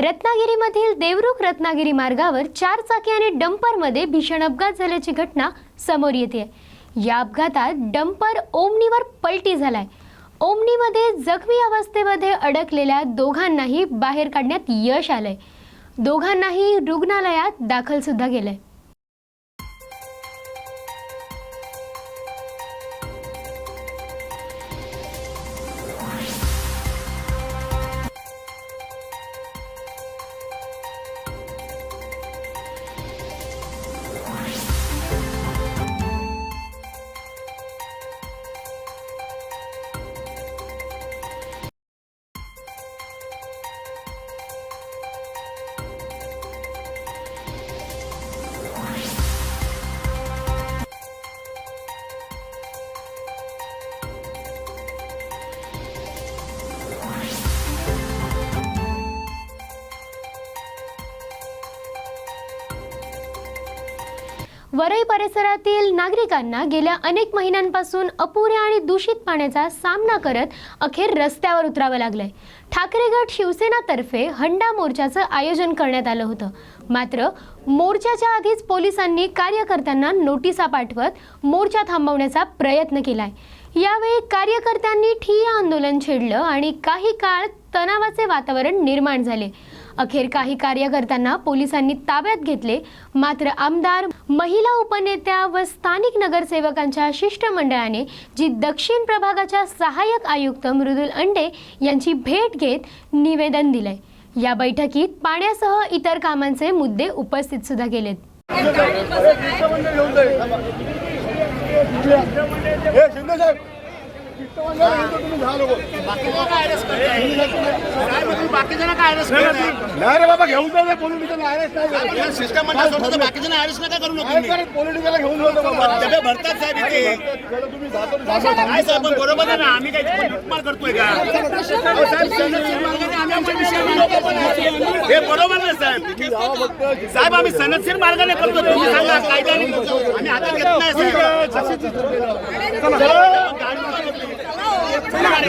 रत्नागिरीमधील देवरुख रत्नागिरी मार्गावर चार चाकी आणि डंपरमध्ये भीषण अपघात झाल्याची घटना समोर येते. या अपघातात डंपर ओमनीवर पलटी झालाय. ओमनीमध्ये जखमी अवस्थेमध्ये अडकलेल्या दोघांनाही बाहेर काढण्यात यश आलंय. दोघांनाही रुग्णालयात दाखल सुद्धा केलंय. वरई परिसरातील नागरिकांना गेल्या अनेक महिन्यांपासून अपुऱ्या आणि दूषित पाण्याचा सामना करत अखेर रस्त्यावर उतरावं लागलंय. ठाकरे गट शिवसेनातर्फे हंडा मोर्चाचं आयोजन करण्यात आलं होतं. मात्र मोर्चाच्या आधीच पोलिसांनी कार्यकर्त्यांना नोटिसा पाठवत मोर्चा थांबवण्याचा प्रयत्न केलाय. यावेळी कार्यकर्त्यांनी ठिय्या आंदोलन छेडलं आणि काही काळ तणावाचे वातावरण निर्माण झाले. अखेर काही कार्यकर्त्यांना पोलिसांनी ताब्यात घेतले. मात्र आमदार महिला उपनेत्या व स्थानिक नगरसेवकांच्या शिष्टमंडळाने जी दक्षिण प्रभागाच्या सहाय्यक आयुक्त मृदुल अंडे यांची भेट घेत निवेदन दिलंय. या बैठकीत पाण्यासह इतर कामांचे मुद्दे उपस्थित सुद्धा केलेत. शिंदे साहेब! नाही रे बाबा घेऊन जाऊ पॉलिटिकल नाही नका करू नका घेऊन जाऊ डबे भरतात साहेब इथे. साहेब बरोबर आहे ना आम्ही काही लुटमार करतोय का? विषयावर हे बरोबर नाही साहेब. साहेब आम्ही सनदशीर मार्गाने करतो तुम्ही सांगा कायद्याने आम्ही हातात घेत नाही साहेब. हे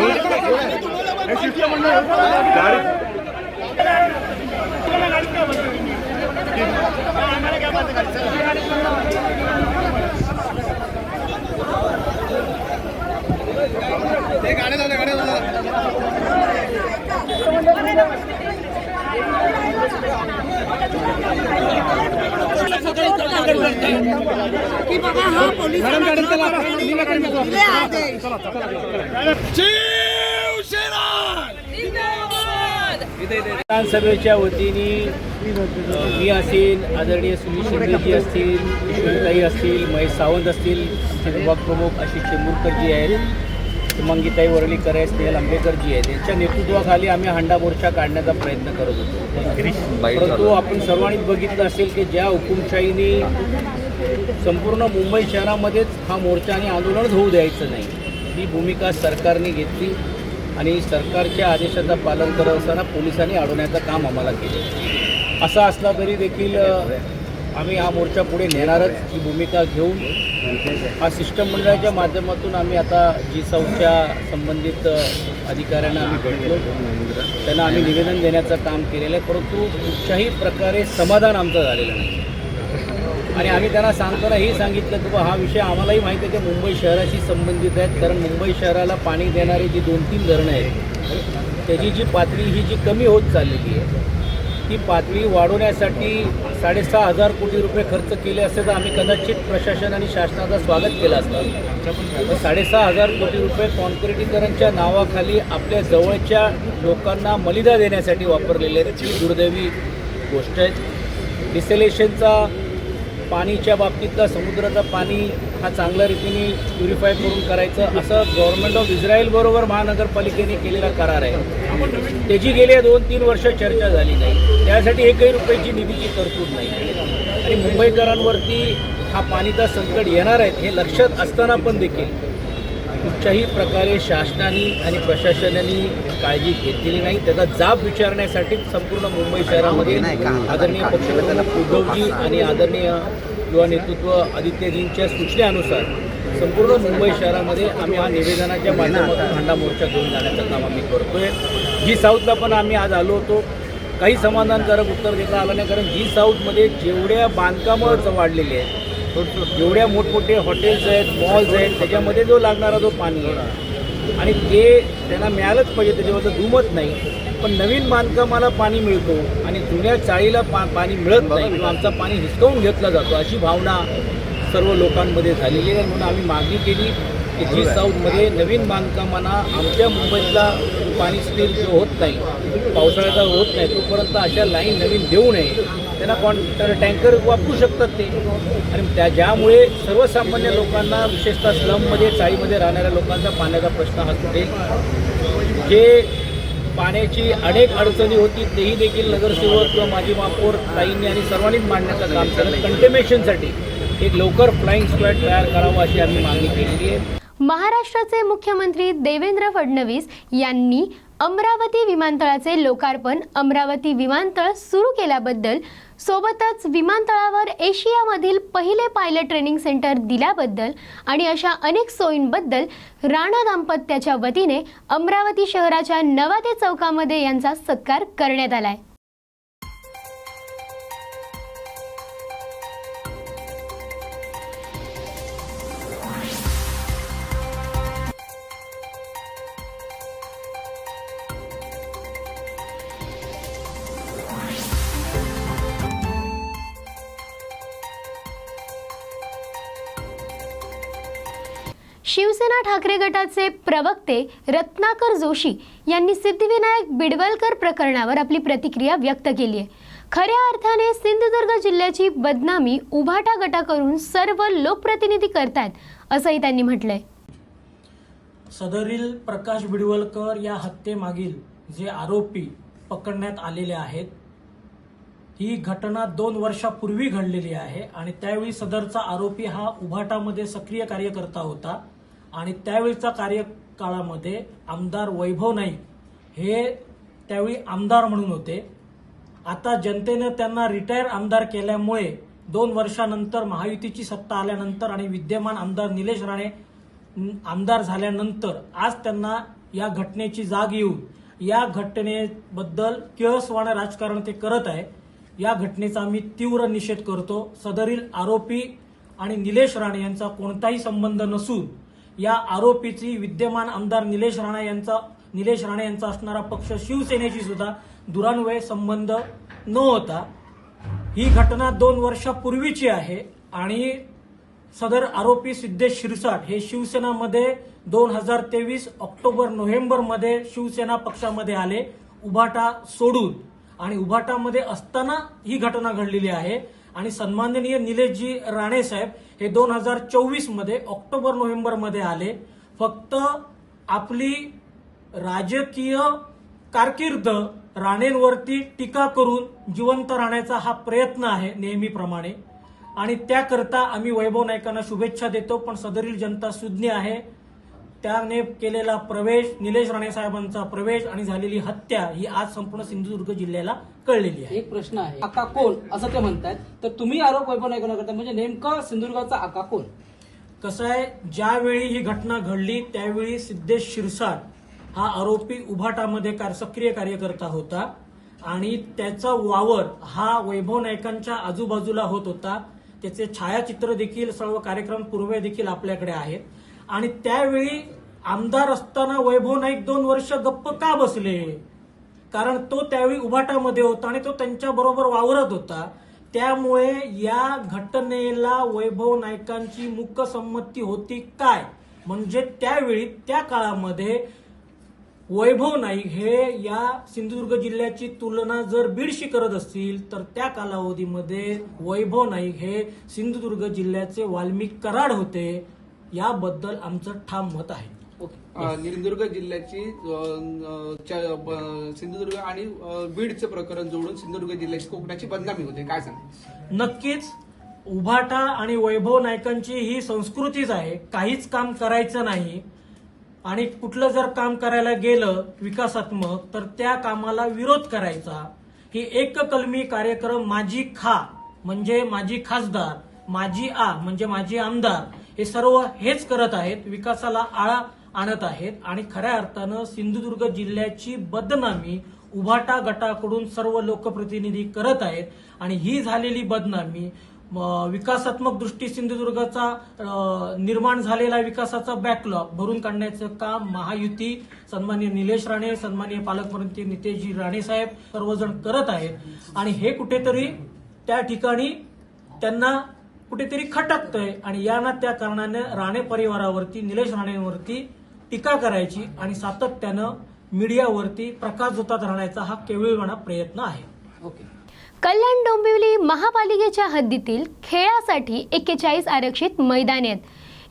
विधानसभेच्या वतीने मी असेल आदरणीय सुनील शिंदेजी असतील यशवंतताई असतील महेश सावंत असतील प्रमुख आशिष चेंबूरकरजी आहेत. मंगीताई वरळीकर आहेत स्नेहल आंबेकरजी आहेत यांच्या नेतृत्वाखाली आम्ही हांडा मोर्चा काढण्याचा प्रयत्न करत होतो. परंतु आपण सर्वांनीच बघितलं असेल की ज्या हुकुमशाहीने संपूर्ण मुंबई शहरामध्येच हा मोर्चा आणि आंदोलनच होऊ द्यायचं नाही. ही भूमिका सरकारने घेतली आणि सरकारच्या आदेशाचं पालन करत असताना पोलिसांनी अडवण्याचं काम आम्हाला केलं. असं असला तरी देखील आम्ही हा मोर्चा पुढे नेणारच ही भूमिका घेऊन हा शिष्टमंडळाच्या माध्यमातून आम्ही आता जी साऊच्या संबंधित अधिकाऱ्यांना आम्ही भेटलो. त्यांना आम्ही निवेदन देण्याचं काम केलेलं आहे परंतु कुठच्याही प्रकारे समाधान आमचं झालेलं नाही. आणि आम्ही त्यांना सांगताना हे सांगितलं की बा हा विषय आम्हालाही माहिती आहे की मुंबई शहराशी संबंधित आहेत कारण मुंबई शहराला पाणी देणारी जी दोन तीन धरणं आहेत त्याची जी पातळी ही जी कमी होत चाललेली आहे ती पातळी वाढवण्यासाठी साडेसहा हजार कोटी रुपये खर्च केले असते तर आम्ही कदाचित प्रशासन आणि शासनाचं स्वागत केलं असतं. तर साडेसहा हजार कोटी रुपये कॉन्क्रिटीकरणच्या नावाखाली आपल्या जवळच्या लोकांना मलिदा देण्यासाठी वापरलेले आहेत. ही दुर्दैवी गोष्ट आहे. डिसेलेशनचा पाणीच्या बाबतीतला समुद्राचं पाणी हा चांगल्या रीतीने प्युरिफाय करून करायचं असं गव्हर्नमेंट ऑफ इस्रायलबरोबर महानगरपालिकेने केलेला करार आहे. त्याची गेल्या दोन तीन वर्ष चर्चा झाली नाही. त्यासाठी एकही रुपयाची निधीची तरतूद नाही. आणि मुंबईकरांवरती हा पाणीचा संकट येणार आहे हे लक्षात असताना पण देखील कुठच्याही प्रकारे शासनाने आणि प्रशासनाने काळजी घेतलेली नाही. त्याचा जाब विचारण्यासाठी संपूर्ण मुंबई शहरामध्ये आदरणीय पक्षप्रमुख उद्धवजी आणि आदरणीय युवा नेतृत्व आदित्यजींच्या सूचनेनुसार संपूर्ण मुंबई शहरामध्ये आम्ही हा निवेदनाच्या माध्यमातून हांडा मोर्चा घेऊन जाण्याचं काम आम्ही करतोय. जी साऊथला पण आम्ही आज आलो होतो. काही समाधानकारक उत्तर देता आलं नाही कारण जी साऊथमध्ये जेवढ्या बांधकामं वाढलेली आहेत जेवढ्या मोठमोठे हॉटेल्स आहेत मॉल्स आहेत त्याच्यामध्ये जो लागणारा जो पाणी आहे. आणि ते त्यांना मिळालंच पाहिजे त्याच्याबद्दल दुमत नाही. पण नवीन बांधकामाला पाणी मिळतो आणि जुन्या चाळीला पा पाणी मिळत नाही किंवा आमचा पाणी हिसकावून घेतला जातो अशी भावना सर्व लोकांमध्ये झालेली आहे. म्हणून आम्ही मागणी केली की जी साऊथमध्ये नवीन बांधकामांना आमच्या मुंबईतला पाणी स्थिर जो होत नाही पावसाळ्याचा होत नाही तोपर्यंत अशा लाईन नवीन देऊ नये. त्यांना कॉन टँकर वापरू शकतात ते. आणि त्या ज्यामुळे सर्वसामान्य लोकांना विशेषतः स्लममध्ये चाळीमध्ये राहणाऱ्या लोकांचा पाण्याचा प्रश्न हा सुटेल. जे पाण्याची अनेक अडचणी होती तेही देखील नगरसेवक किंवा माजी महापौर ताईंनी आणि सर्वांनीच मांडण्याचं काम केलं. कंटेमेशनसाठी एक लवकर फ्लाईंग स्क्वॅड तयार करावं अशी आम्ही मागणी केलेली आहे. महाराष्ट्राचे मुख्यमंत्री देवेंद्र फडणवीस यांनी अमरावती विमानतळाचे लोकार्पण अमरावती विमानतळ सुरू केल्याबद्दल सोबतच विमानतळावर एशियामधील पहिले पायलट ट्रेनिंग सेंटर दिल्याबद्दल आणि अशा अनेक सोयींबद्दल राणा दाम्पत्याच्या वतीने अमरावती शहराच्या नवाते चौकामध्ये यांचा सत्कार करण्यात आलाय. शिवसेना ठाकरे गटाचे प्रवक्ते रत्नाकर जोशी यांनी सिद्धिविनायक बिडवलकर प्रकरणावर आपली प्रतिक्रिया व्यक्त केली आहे. खऱ्या अर्थाने सिंधुदुर्ग जिल्ह्याची बदनामी उभाटा गटाकडून सर्व लोकप्रतिनिधी करतायत असंही त्यांनी म्हटलंय. सदरील प्रकाश बिडवलकर या हत्येमागील जे आरोपी पकडण्यात आलेले आहेत ही घटना दोन वर्षापूर्वी घडलेली आहे आणि त्यावेळी सदरचा आरोपी हा उभाटामध्ये सक्रिय कार्यकर्ता होता. आणि त्यावेळीच्या कार्यकाळामध्ये आमदार वैभव नाईक हे त्यावेळी आमदार म्हणून होते. आता जनतेनं त्यांना रिटायर आमदार केल्यामुळे दोन वर्षानंतर महायुतीची सत्ता आल्यानंतर आणि विद्यमान आमदार निलेश राणे आमदार झाल्यानंतर आज त्यांना या घटनेची जाग येऊन या घटनेबद्दल किळसवाणं राजकारण ते करत आहे. या घटनेचा आम्ही तीव्र निषेध करतो. सदरील आरोपी आणि निलेश राणे यांचा कोणताही संबंध नसून या आरोपीची विद्यमान आमदार निलेश राणा यांचा निलेश राणे यांचा असणारा पक्ष शिवसेनेशी सुद्धा दुरान्वये संबंध न होता ही घटना दोन वर्षापूर्वीची आहे आणि सदर आरोपी सिद्धेश शिरसाट हे शिवसेनामध्ये दोन हजार तेवीस ऑक्टोबर नोव्हेंबरमध्ये शिवसेना पक्षामध्ये आले उभाटा सोडून. आणि उभाटामध्ये असताना ही घटना घडलेली आहे. आणि सन्माननीय निलेशजी राणे साहेब हे दोन हजार चोवीसमध्ये ऑक्टोबर नोव्हेंबरमध्ये आले. फक्त आपली राजकीय कारकीर्द राणेंवरती टीका करून जिवंत राहण्याचा हा प्रयत्न आहे नेहमीप्रमाणे. आणि त्याकरता आम्ही वैभव नायकांना शुभेच्छा देतो पण सदरील जनता सुज्ञ आहे. त्याने केलेला प्रवेश निलेश राणे साहेबांचा प्रवेश आणि झालेली हत्या ही आज संपूर्ण सिंधुदुर्ग जिल्ह्याला कळलेली आहे. एक प्रश्न आहे. आका कोण? असं ते म्हणतायत. तर तुम्ही आरोप वैभव करता म्हणजे नेमकं सिंधुदुर्गाचा आका कोण? कसं आहे ज्यावेळी ही घटना घडली त्यावेळी सिद्धेश शिरसाट हा आरोपी उभाटामध्ये कार सक्रिय कार्यकर्ता होता आणि त्याचा वावर हा वैभव नाईकांच्या आजूबाजूला होत होता. त्याचे छायाचित्र देखील सर्व कार्यक्रम पूर्वे देखील आपल्याकडे आहेत. आणि त्यावेळी आमदार असताना वैभव नाईक दोन वर्ष गप्प का बसले? कारण तो त्यावेळी उभाटामध्ये होता आणि तो त्यांच्या बरोबर वावरत होता. त्यामुळे या घटनेला वैभव नाईकांची मूकसंमती होती काय? म्हणजे त्यावेळी त्या काळामध्ये वैभव नाईक हे या सिंधुदुर्ग जिल्ह्याची तुलना जर बीडशी करत असतील तर त्या कालावधीमध्ये वैभव नाईक हे सिंधुदुर्ग जिल्ह्याचे वाल्मिक कराड होते. याबद्दल आमचं ठाम मत आहे. ओके. सिंधुदुर्ग जिल्ह्याची सिंधुदुर्ग आणि बीडचं प्रकरण जोडून सिंधुदुर्ग जिल्ह्याची कोकणाची बदनामी होते. काय सांग नक्कीच उभाटा आणि वैभव नायकांची ही संस्कृतीच आहे. काहीच काम करायचं नाही. आणि कुठलं जर काम करायला गेलं विकासात्मक तर त्या कामाला विरोध करायचा. ही एक कलमी कार्यक्रम माझी खा म्हणजे माझी खासदार माझी आ म्हणजे माझी आमदार हे सर्व हेच करत आहेत विकासाला आळा आणत आहेत आणि खऱ्या अर्थानं सिंधुदुर्ग जिल्ह्याची बदनामी उभाटा गटाकडून सर्व लोकप्रतिनिधी करत आहेत आणि ही झालेली बदनामी म, विकासात्मक दृष्टी सिंधुदुर्गाचा निर्माण झालेला विकासाचा बॅकलॉग भरून काढण्याचं काम महायुती सन्मान्य निलेश राणे सन्मान्य पालकमंत्री नितेशजी राणे साहेब सर्वजण करत आहेत. आणि हे कुठेतरी त्या ठिकाणी त्यांना कुठेतरी खटकतंय आणि या ना त्या कारणानं राणे परिवारावरती निलेश राणेंवरती टीका करायची आणि सातत्यानं मीडियावरती प्रकाश जोतात राहण्याचा हा केविळवाणा प्रयत्न आहे. ओके. कल्याण डोंबिवली महापालिकेच्या हद्दीतील खेळासाठी एक्केचाळीस आरक्षित मैदाने आहेत.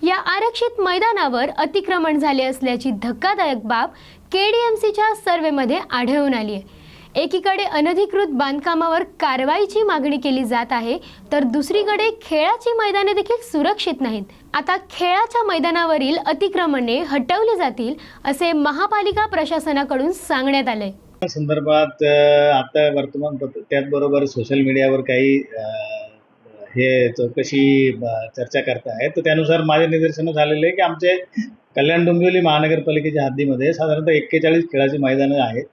या आरक्षित मैदानावर अतिक्रमण झाले असल्याची धक्कादायक बाब केडीएमसीच्या सर्व्हेमध्ये आढळून आली आहे. एकीकडे अनधिकृत बांधकामावर कारवाईची मागणी केली जात आहे तर दुसरीकडे खेळाची मैदाने देखील सुरक्षित नाहीत. आता खेळाच्या मैदानावरील अतिक्रमणे हटवली जातील असे महापालिका प्रशासनाकडून सांगण्यात आले संदर्भात आता वर्तमानपत्र त्याचबरोबर सोशल मीडियावर काही हे चौकशी ब, चर्चा करत आहेत तर त्यानुसार माझे निदर्शनं झालेले आहे की आमचे कल्याण डोंबिवली महानगरपालिकेच्या हद्दीमध्ये साधारणतः एक्केचाळीस खेळाची मैदानं आहेत.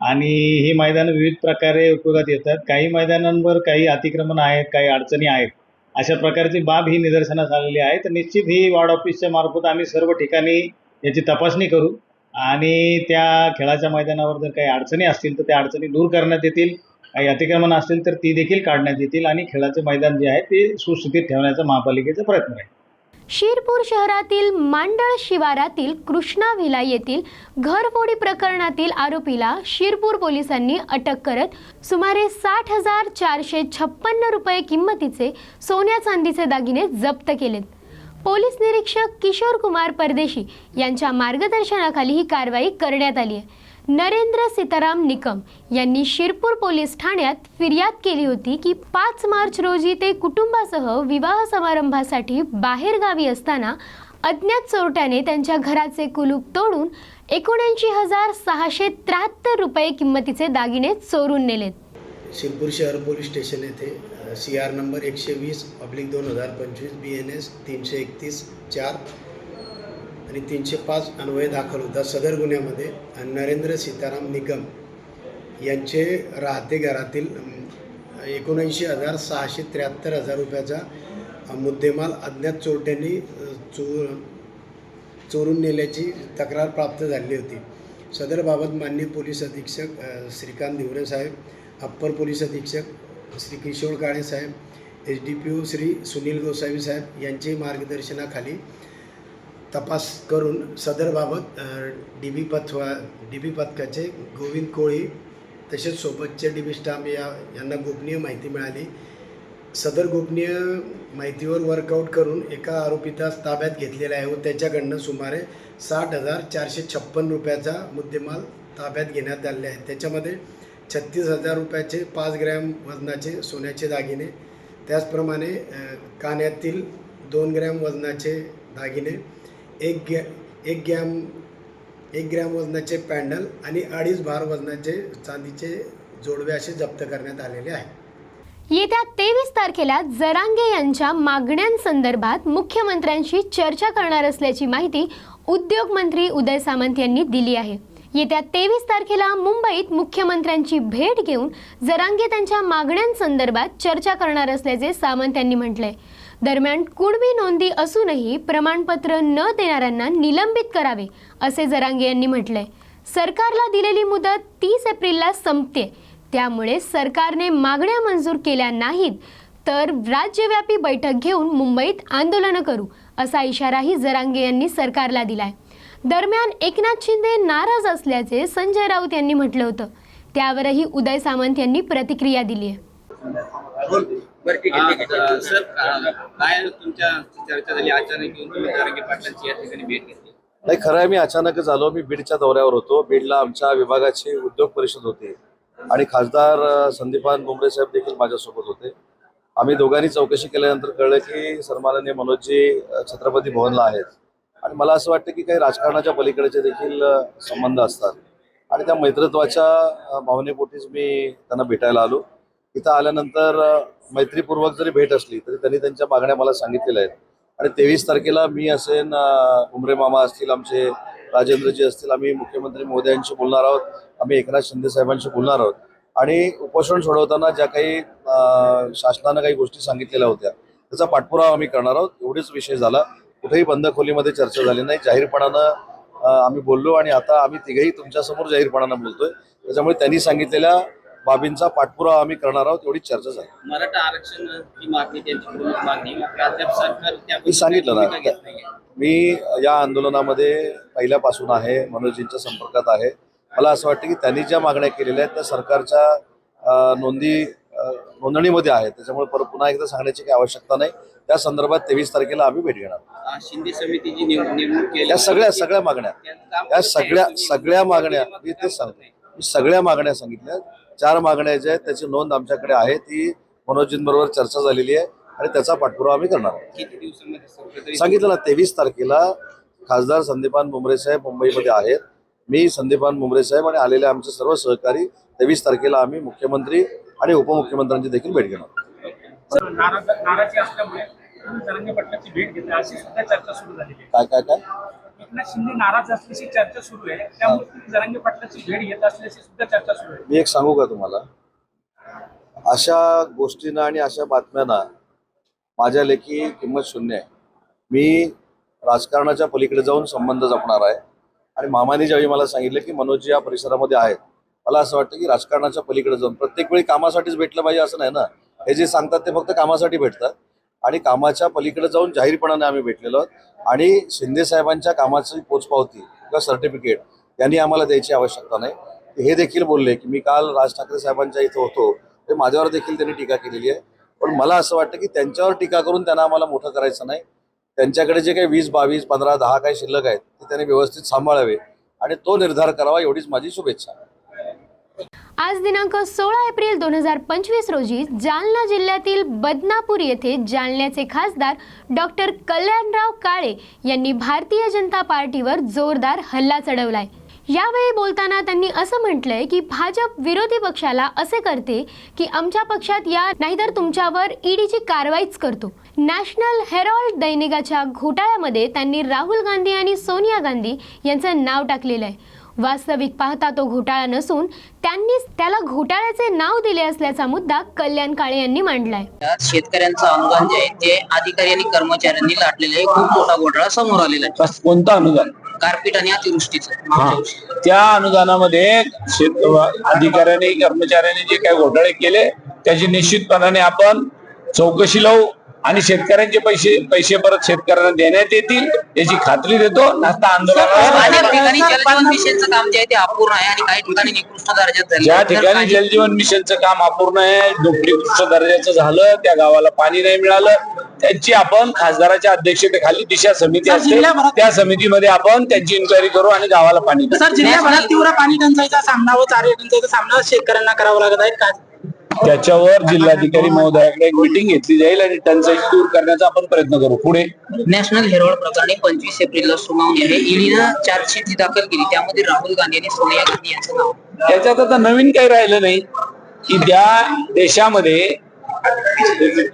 आणि ही मैदानं विविध प्रकारे उपयोगात येतात. काही मैदानांवर काही अतिक्रमण आहेत काही अडचणी आहेत. अशा प्रकारची बाब ही निदर्शनास आलेली आहे. तर निश्चित ही वॉर्ड ऑफिसच्या मार्फत आम्ही सर्व ठिकाणी याची तपासणी करू. आणि त्या खेळाच्या मैदानावर जर काही अडचणी असतील तर त्या अडचणी दूर करण्यात येतील. काही अतिक्रमण असतील तर ती देखील काढण्यात येतील. आणि खेळाचे मैदान जे आहे ते सुस्थितीत ठेवण्याचा महापालिकेचा प्रयत्न आहे. शिरपूर शहरातील मांडळ शिवारातील कृष्णा व्हिला येथील घरफोडी प्रकरणातील आरोपीला शिरपूर पोलिसांनी अटक करत सुमारे साठ हजार चारशे छप्पन्न रुपये किंमतीचे सोन्या चांदीचे दागिने जप्त केलेत. पोलीस निरीक्षक किशोर कुमार परदेशी यांच्या मार्गदर्शनाखाली ही कारवाई करण्यात आली आहे. नरेंद्र सीताराम निकम यांनी शिरपूर पोलीस ठाण्यात फिर्याद केली होती की पाच मार्च रोजी ते कुटुंबासह विवाह समारंभासाठी बाहेरगावी असताना अज्ञात चोरट्याने त्यांच्या घराचे कुलूप तोडून एकोणऐंशी हजार सहाशे त्र्याहत्तर रुपये किंमतीचे दागिने चोरून नेलेत. शिरपूर शहर पोलीस स्टेशन येथे सी आर नंबर एकशे वीस पब्लिक दोन हजार पंचवीस बी एन एस तीनशे एकतीस चार आणि तीनशे पाच अन्वय दाखल होता सदर गुन्ह्यामध्ये. नरेंद्र सीताराम निगम यांचे राहते घरातील एकोणऐंशी हजार सहाशे त्र्याहत्तर हजार रुपयाचा मुद्देमाल अज्ञात चोरट्यांनी चोर चोरून नेल्याची तक्रार प्राप्त झाली होती. सदरबाबत मान्य पोलीस अधीक्षक श्रीकांत धिवरे साहेब अप्पर पोलीस अधीक्षक श्री किशोर काळे साहेब H D P O Shri Sunil Gosavi साहेब यांचे मार्गदर्शनाखाली तपास करून सदरबाबत डी बी पथवा डी बी पथकाचे गोविंद कोळी तसेच सोबतचे डी बी स्टाम या यांना गोपनीय माहिती मिळाली. सदर गोपनीय माहितीवर वर्कआउट करून एका आरोपीतास ताब्यात घेतलेला आहे व त्याच्याकडनं सुमारे साठ हजार चारशे छप्पन रुपयाचा मुद्देमाल ताब्यात घेण्यात आले आहे. त्याच्यामध्ये छत्तीस हजार रुपयाचे पाच ग्रॅम वजनाचे सोन्याचे दागिने त्याचप्रमाणे कान्यातील दोन ग्रॅम वजनाचे दागिने एक गॅ एक ग्रॅम एक ग्रॅम वजनाचे पॅन्डल आणि अडीच भार वजनाचे चांदीचे जोडवे असे जप्त करण्यात आलेले आहे. येत्या तेवीस तारखेला जरांगे यांच्या मागण्यांसंदर्भात मुख्यमंत्र्यांशी चर्चा करणार असल्याची माहिती उद्योग मंत्री उदय सामंत यांनी दिली आहे. येत्या तेवीस तारखेला मुंबईत मुख्यमंत्र्यांची भेट घेऊन जरांगे त्यांच्या मागण्यांसंदर्भात चर्चा करणार असल्याचे सामंत यांनी म्हटलंय. दरम्यान कुणबी नोंदी असूनही प्रमाणपत्र न देणाऱ्यांना निलंबित करावे असे जरांगे यांनी म्हटले सरकारला दिलेली मुदत तीस एप्रिलला संपते. त्यामुळे सरकारने मागण्या मंजूर केल्या नाहीत तर राज्यव्यापी बैठक घेऊन मुंबईत आंदोलनं करू असा इशाराही जरांगे यांनी सरकारला दिलाय. दरम्यान एकनाथ शिंदे नाराज असल्याचे संजय राऊत यांनी म्हटलं होतं. त्यावरही उदय सामंत यांनी प्रतिक्रिया दिली आहे सर काय तुमच्या चर्चा झाली? अचानक येऊन तुम्ही जरांगे पाटलांची या ठिकाणी भेट घेतली. नाही खरं आहे मी अचानकच आलो. मी बीडच्या दौऱ्यावर होतो. बीडला आमच्या विभागाची उद्योग परिषद होती. आणि खासदार संदीपान भुमरे साहेब देखील माझ्यासोबत होते. आम्ही दोघांनी चौकशी केल्यानंतर कळलं की सन्माननीय मनोजजी अ, छत्रपती भवनला आहेत. आणि मला असं वाटतं की काही राजकारणाच्या पलीकडेचे देखील संबंध असतात. आणि त्या मैत्रत्वाच्या भावनेपोटीच मी त्यांना भेटायला आलो. इथं आल्यानंतर मैत्रीपूर्वक जरी भेट असली तरी त्यांनी त्यांच्या मागण्या मला सांगितलेल्या आहेत. आणि तेवीस तारखेला मी असेन उमरे मामा असतील आमचे राजेंद्रजी असतील आम्ही मुख्यमंत्री महोदयांशी बोलणार आहोत आम्ही एकनाथ शिंदे साहेबांशी बोलणार आहोत. आणि उपोषण सोडवताना ज्या काही शासनानं काही गोष्टी सांगितलेल्या होत्या त्याचा पाठपुरावा आम्ही करणार आहोत. एवढेच विषय झाला. कुठेही बंद खोलीमध्ये चर्चा झाली नाही. जाहीरपणानं आम्ही बोललो आणि आता आम्ही तिघेही तुमच्यासमोर जाहीरपणानं बोलतोय. त्याच्यामुळे त्यांनी सांगितलेल्या बाबींचा पाठपुरावा आम्ही करणार आहोत एवढीच चर्चा झाली. मराठा आरक्षण ही मागणी त्यांची प्रमुख मागणी मात्र अद्याप सरकार त्या मी सांगितलं ना. मी या आंदोलनामध्ये पहिल्यापासून आहे मनोजींच्या संपर्कात आहे. मला असं वाटतं की त्यांनी ज्या मागण्या केलेल्या आहेत त्या सरकारच्या नोंदी नोंदणीमध्ये आहेत. त्याच्यामुळे परत पुन्हा एकदा सांगण्याची काही आवश्यकता नाही. त्या संदर्भात तेवीस तारखेला आम्ही भेट घेणार आ, शिंदे समितीची केली या सगळ्या सगळ्या मागण्या. या? सगळ्या सगळ्या मागण्या मी तेच सांगतो. मी सगळ्या मागण्या सांगितल्या. चार मागण्या ज्या आहेत त्याची नोंद आमच्याकडे आहे. ती मनोजींबरोबर चर्चा झालेली आहे आणि त्याचा पाठपुरावा आम्ही करणार आहोत. सांगितलं ना तेवीस तारखेला खासदार संदीपान मुंबरे साहेब मुंबईमध्ये आहेत. मी संदीपान मुंबरे साहेब आणि आलेले आमचे सर्व सहकारी तेवीस तारखेला आम्ही मुख्यमंत्री आणि उपमुख्यमंत्र्यांची देखील भेट घेणार काय काय काय? एकनाथ शिंदे नाराज असल्याची चर्चा सुरू आहे. त्यामुळे जरांगे पाटलाची भेट घेत असल्याची सुद्धा चर्चा सुरू आहे. मी एक सांगू का तुम्हाला? अशा गोष्टींना आणि अशा बातम्यांना माझ्या लेखी किंमत शून्य आहे. मी राजकारणाच्या पलीकडे जाऊन संबंध जपणार आहे. आणि मामाने ज्यावेळी मला सांगितलं की मनोज या परिसरामध्ये आहेत मला असं वाटतं की राजकारणाच्या पलीकडे जाऊन प्रत्येक वेळी कामासाठीच भेटलं पाहिजे असं नाही ना? हे जे सांगतात ते फक्त कामासाठी भेटतात. आणि कामाच्या पलीकडे जाऊन जाहीरपणाने आम्ही भेटलेलो आहोत. आणि शिंदे साहेबांच्या कामाची पोचपावती किंवा सर्टिफिकेट त्यांनी आम्हाला द्यायची आवश्यकता नाही. हे देखील बोलले की मी काल राज ठाकरे साहेबांच्या इथं होतो. ते माझ्यावर देखील त्यांनी टीका केलेली आहे. पण मला असं वाटतं की त्यांच्यावर टीका करून त्यांना आम्हाला मोठं करायचं नाही. त्यांच्याकडे जे काही वीस बावीस पंधरा दहा काही शिल्लक आहेत ते त्यांनी व्यवस्थित सांभाळावे आणि तो निर्धार करावा एवढीच माझी शुभेच्छा आज दिनांक सोळा एप्रिल दोन हजार पंचवीस रोजी जालना जिल्ह्यातील बदनापूर येथे जालन्याचे खासदार डॉक्टर कल्याणराव काळे यांनी भारतीय जनता पार्टीवर जोरदार हल्ला चढवलाय. यावेळी बोलताना त्यांनी असं म्हटलंय की भाजप विरोधी पक्षाला असे करते की आमच्या पक्षात या नाहीतर तुमच्यावर ईडीची कारवाईच करतो. नॅशनल हेरॉल्ड दैनिकाच्या घोटाळ्यामध्ये त्यांनी राहुल गांधी आणि सोनिया गांधी यांचं नाव टाकलेलं आहे. वास्तविक पाहता तो घोटाळा नसून त्यांनीच त्याला घोटाळ्याचे नाव दिले असल्याचा मुद्दा कल्याण काळे यांनी मांडलाय. शेतकऱ्यांचं अनुदान जे आहे ते अधिकारी आणि कर्मचाऱ्यांनी लाटलेले आहे. खूप मोठा घोटाळा समोर आलेला आहे. कोणतं अनुदान? गारपीट आणि अतिवृष्टीचं. त्या अनुदानामध्ये शेत अधिकाऱ्यांनी कर्मचाऱ्यांनी जे काही घोटाळे केले त्याची निश्चितपणाने आपण चौकशी लावू. आणि शेतकऱ्यांचे पैसे पैसे परत शेतकऱ्यांना देण्यात येतील याची खात्री देतो. नाश्ता आंदोलन अनेक ठिकाणी जलजीवन मिशनचं काम जे आहे ते अपूर्ण आहे आणि काही ठिकाणी निकृष्ट दर्जात झालं. ज्या ठिकाणी जलजीवन मिशनचं काम अपूर्ण आहे निकृष्ट दर्जाचं झालं त्या गावाला पाणी नाही मिळालं त्यांची आपण खासदाराच्या अध्यक्षतेखाली दिशा समिती असते. त्या समितीमध्ये आपण त्यांची इन्क्वायरी करू आणि गावाला पाणी देऊ. सर. जिल्ह्याभरात तीव्र पाणी टंचाईचा सामना व चारे टंचाईचा सामना शेतकऱ्यांना करावा लागत आहे. त्याच्यावर जिल्हाधिकारी महोदयाकडे एक मिटिंग घेतली जाईल आणि टंचाई दूर करण्याचा आपण प्रयत्न करू. पुढे? नॅशनल हेरॉल्ड प्रकरणी पंचवीस एप्रिलला सुनावणी आहे. ईडीनं चार्जशीट दाखल केली त्यामध्ये राहुल गांधी आणि सोनिया गांधी यांचं नाव. त्याच्यात आता नवीन काही राहिलं नाही की त्या देशामध्ये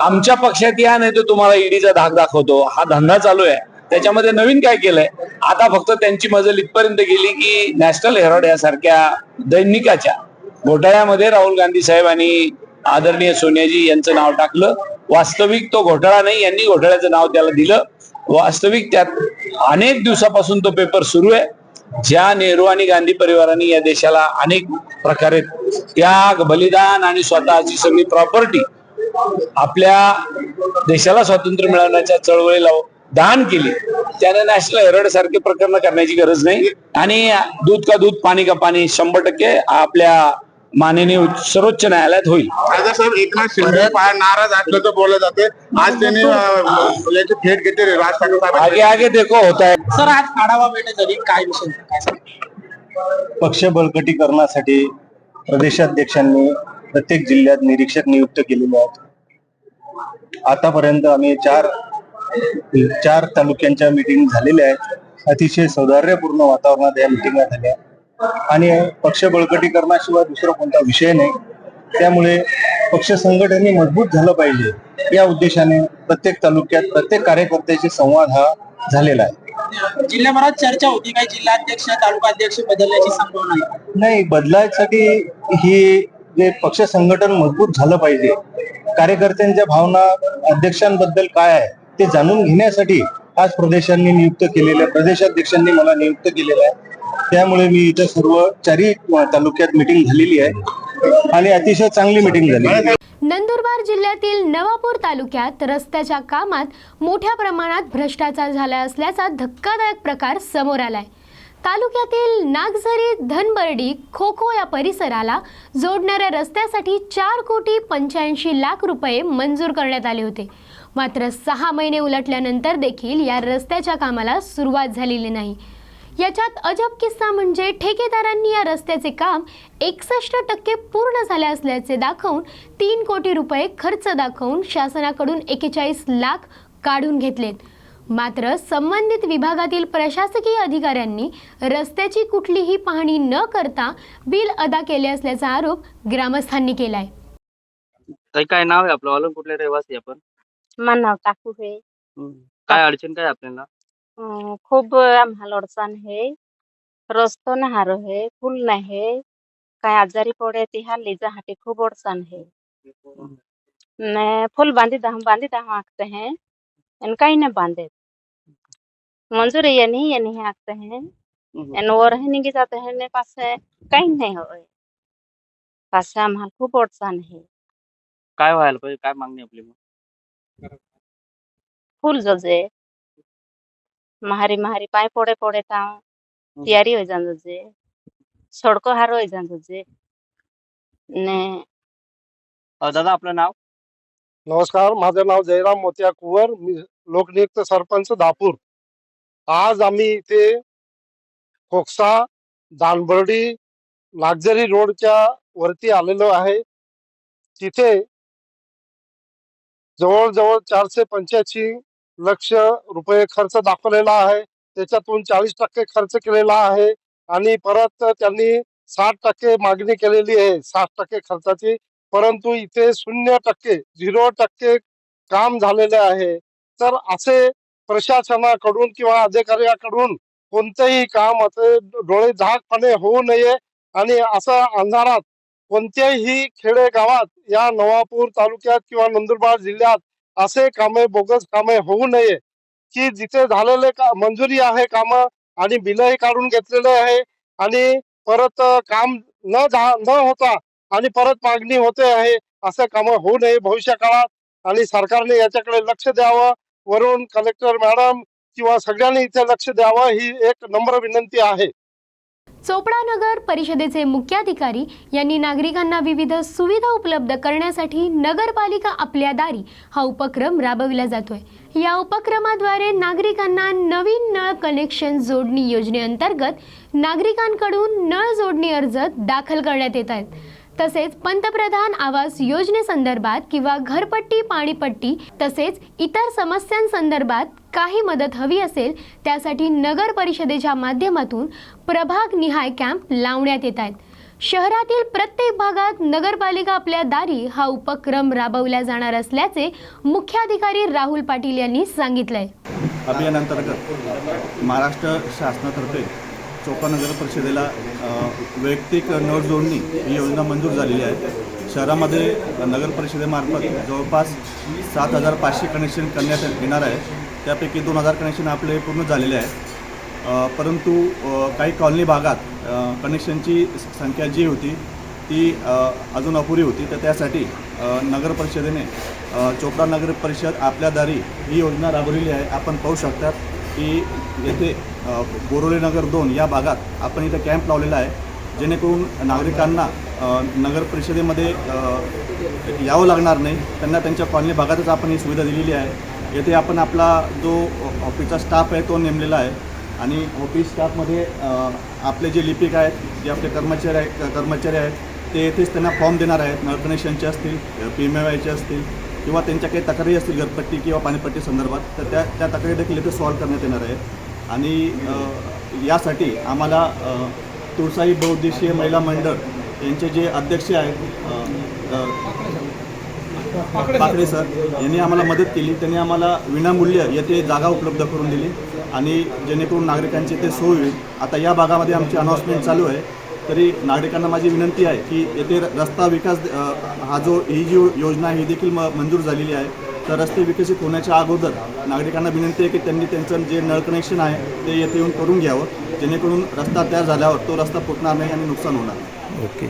आमच्या पक्षात या नाही तर तुम्हाला ईडीचा धाक दाखवतो. हा धंदा चालू आहे. त्याच्यामध्ये नवीन काय केलंय? आता फक्त त्यांची मजल इथपर्यंत गेली की नॅशनल हेरॉड यासारख्या दैनिकाच्या घोटाळ्यामध्ये राहुल गांधी साहेब आणि आदरणीय सोनियाजी यांचं नाव टाकलं. वास्तविक तो घोटाळा नाही यांनी घोटाळ्याचं नाव त्याला दिलं. वास्तविक त्यात अनेक दिवसापासून तो पेपर सुरू आहे. ज्या नेहरू आणि गांधी परिवाराने या देशाला अनेक प्रकारे त्याग बलिदान आणि स्वतःची सगळी प्रॉपर्टी आपल्या देशाला स्वातंत्र्य मिळवण्याच्या चळवळीला दान केली. त्याने नॅशनल हेरड सारखे प्रकरण करण्याची गरज नाही. आणि दूध का दूध पाणी का पाणी शंभर टक्के आपल्या माननीय सर्वोच्च न्यायालयात होईल. खासदार साहेब एकनाथ शिंदे फार नाराज असल्याचं बोललं जाते. आज त्यांनी अं, याची भेट घेतली राज ठाकरे साहेब आगे आगे देखो होता है. सर आज आढावा बैठक झाली काय विषय काय सांगता? पक्ष बळकटीकरणासाठी प्रदेशाध्यक्षांनी प्रत्येक जिल्ह्यात निरीक्षक नियुक्त केलेले आहेत. आतापर्यंत आम्ही चार चार तालुक्यांच्या मिटिंग झालेल्या आहेत. अतिशय सौहार्दपूर्ण वातावरणात या मिटिंगा झाल्या. आणि पक्ष बळकटीकरणाशिवाय दुसरा कोणता विषय नाही. त्यामुळे पक्ष संघटने मजबूत झालं पाहिजे. या उद्देशाने प्रत्येक तालुक्यात प्रत्येक कार्यकर्त्याशी संवाद हा झालेला आहे. जिल्ह्याभरात चर्चा होती काही जिल्हाध्यक्ष तालुका अध्यक्ष बदलण्याची संभावना नाही बदलायसाठी ही जे पक्ष संघटन मजबूत झालं पाहिजे. कार्यकर्त्यांच्या भावना अध्यक्षांबद्दल काय आहे ते जाणून घेण्यासाठी आज प्रदेशांनी नियुक्त केलेलं आहे प्रदेशाध्यक्षांनी मला नियुक्त केलेलं आहे. त्यामुळे मी इथं सर्व चारही तालुक्यात मिटिंग झालेली आहे. आणि अतिशय चांगली मिटिंग झाली नंदुरबार जिल्ह्यातील नवापूर तालुक्यात रस्त्याच्या कामात मोठ्या प्रमाणात भ्रष्टाचार झाला असल्याचा धक्कादायक प्रकार समोर आलाय. तालुक्यातील नागझरी धनबर्डी खोखो या परिसराला जोडणाऱ्या रस्त्यासाठी चार कोटी पंच्याऐंशी लाख रुपये मंजूर करण्यात आले होते. मात्र सहा महिने उलटल्यानंतर देखील या रस्त्याच्या कामाला सुरुवात झालेली नाही. याच्यात अजब किस्सा म्हणजे ठेकेदारांनी या रस्त्याचे काम एकसष्ट टक्के पूर्ण झाले असल्याचे दाखवून तीन कोटी रुपये खर्च दाखवून शासनाकडून एकेचाळीस लाख काढून घेतलेत. मात्र संबंधित विभागातील प्रशासकीय अधिकाऱ्यांनी रस्त्याची कुठलीही पाहणी न करता बिल अदा केले असल्याचा आरोप ग्रामस्थांनी केलाय. ताई काय नाव आहे आपलं? कुठले रहिवासी आपण? टाकू काय अडचण काय आपल्याला? अं, खूप आम्हाला अडचण आहे. रस्तो नाही हारो है पूल नाही. है काय आजारी पडे ती हाली जहाटे खूब अड़चन है ने फुल बांधी दम बांधी दम आंकते हैं. इन कहीं नहीं बांधे मंजूर ये नहीं ये नहीं आंकते हैं. इन वो रह नहीं जाते हैं ने पास कहीं नहीं हो पास खूब अड़चन है काय व्हायला पाहिजे? काय मागणी आपली मग? फूल जो जे माहारी माहारी पाय पड़े पड़े ता तैयारी हो जान जे सड़को हारो हो जान जे ने अ, दादा आपलं नाव नमस्कार माझं नाव जयराम मोत्या कुवर मी लोकनियुक्त सरपंच दापूर आज आम्ही इथे खोकसा दानबर्डी नागझरी रोडच्या वरती आलेलो आहे तिथे जवळजवळ चारशे पंच्याऐंशी लक्ष रुपये खर्च दाखवलेला आहे. त्याच्यातून चाळीस टक्के खर्च केलेला आहे. आणि परत त्यांनी साठ टक्के मागणी केलेली आहे. साठ टक्के खर्चाची. परंतु इथे शून्य टक्के झिरो टक्के काम झालेले आहे. तर असे प्रशासनाकडून किंवा अधिकाऱ्याकडून कोणतेही काम असे डोळे झाकपणे होऊ नये आणि असं अंधारात कोणत्याही खेडेगावात या नवापूर तालुक्यात किंवा नंदुरबार जिल्ह्यात असे कामे बोगस कामे होऊ नये की जिथे झालेले का मंजुरी आहे काम आणि बिलही काढून घेतलेले आहे आणि परत काम न न होता आणि परत मागणी होते आहे असं काम होऊ नये भविष्य काळात आणि सरकारने याच्याकडे लक्ष द्यावं. वरून कलेक्टर मॅडम किंवा सगळ्यांनी इथे लक्ष द्यावं ही एक नम्र विनंती आहे. चोपडा नगर परिषदेचे मुख्याधिकारी यांनी नागरिकांना विविध सुविधा उपलब्ध करण्यासाठी नगरपालिका आपल्या दारी हा उपक्रम राबविला जातोय. या उपक्रमाद्वारे नागरिकांना नवीन नळ कनेक्शन जोडणी योजनेअंतर्गत नागरिकांकडून नळ जोडणी अर्ज दाखल करण्यात येत आहेत. तसेच पंतप्रधान आवास योजनेसंदर्भात किंवा घरपट्टी पाणीपट्टी तसेच इतर समस्यांसंदर्भात काही मदत हवी असेल त्यासाठी नगर परिषदेच्या माध्यमातून प्रभाग निहाय कॅम्प लावण्यात येत आहेत. शहरातील प्रत्येक भागात नगरपालिका आपल्या दारी हा उपक्रम राबवला जाणार असल्याचे मुख्याधिकारी राहुल पाटील यांनी सांगितलंय. अभियानांतर्गत महाराष्ट्र शासनातर्फे चोपा नगर परिषदेला वैयक्तिक नळ जोडणी ही योजना मंजूर झालेली आहे. शहरामध्ये नगर परिषदेमार्फत जवळपास सात हजार पाचशे कनेक्शन करण्यात येणार आहे. त्यापैकी दोन हजार कनेक्शन आपले पूर्ण झालेले आहे परंतु काही कॉलनी भागात कनेक्शनची संख्या जी होती ती अजून अपुरी होती. तर त्यासाठी नगर परिषदेने चोपडा नगर परिषद आपल्या दारी ही योजना राबवलेली आहे. आपण पाहू शकतात की येथे बोरोली नगर दोन या भागात आपण इथं कॅम्प लावलेला आहे. जेणेकरून नागरिकांना नगर परिषदेमध्ये यावं लागणार नाही. त्यांना त्यांच्या कॉलनी भागातच आपण ही सुविधा दिलेली आहे. येथे आपण आपला जो ऑफिसचा स्टाफ आहे तो नेमलेला आहे. आणि ऑफिस स्टाफमध्ये आपले जे लिपिक आहेत जे आपले कर्मचारी आहेत कर्मचारी आहेत ते येथेच त्यांना फॉर्म देणार आहेत. नळ कनेक्शनचे असतील पी एम वायचे असतील किंवा त्यांच्या काही तक्रारी असतील घरपट्टी किंवा पाणीपट्टी संदर्भात तर त्या त्या तक्रारी देखील इथे सॉल्व करण्यात येणार आहेत. आणि यासाठी आम्हाला तुळसाई बहुद्देशीय महिला मंडळ यांचे जे अध्यक्ष आहेत पाकडे सर. यांनी आम्हाला मदत केली. त्यांनी आम्हाला विनामूल्य येथे जागा उपलब्ध करून दिली. आणि जेणेकरून नागरिकांची ते सोय होईल. आता या भागामध्ये आमची अनाऊन्समेंट चालू आहे. तरी नागरिकांना माझी विनंती आहे की येथे रस्ता विकास हा जो ही जी योजना आहे ही देखील म मंजूर झालेली आहे. तर रस्ते विकसित होण्याच्या अगोदर नागरिकांना विनंती आहे की त्यांनी त्यांचं जे नळ कनेक्शन आहे ते येथे येऊन करून घ्यावं. जेणेकरून रस्ता तयार झाल्यावर तो रस्ता फुटणार नाही आणि नुकसान होणार नाही. ओके.